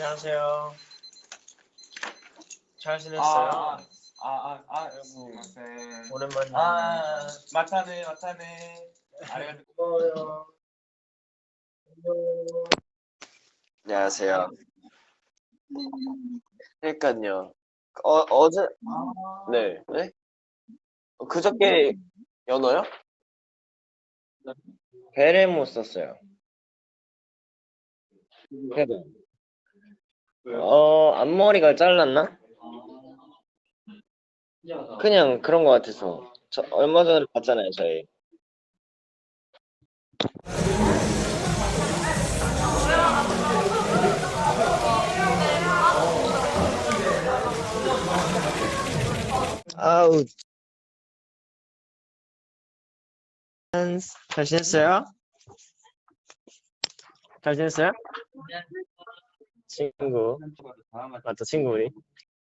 안녕하세요. 잘 지냈어요? 아, 아, 아, 여보. 오랜만에 아, 만나요. 마타네, 마타네. 아리가토. 고마워요. 안녕. 안녕하세요. 네. 그러니까요. 어, 어제, 아. 네, 네? 어, 그저께 연어요? 네. 배를 못 썼어요. 네. 그래도 어 앞머리가 잘랐나? 그냥 그런 것 같아서 저 얼마 전에 봤잖아요 저희. 아우 잘 지냈어요? 잘 지냈어요? 친구. 맞다 친구 우리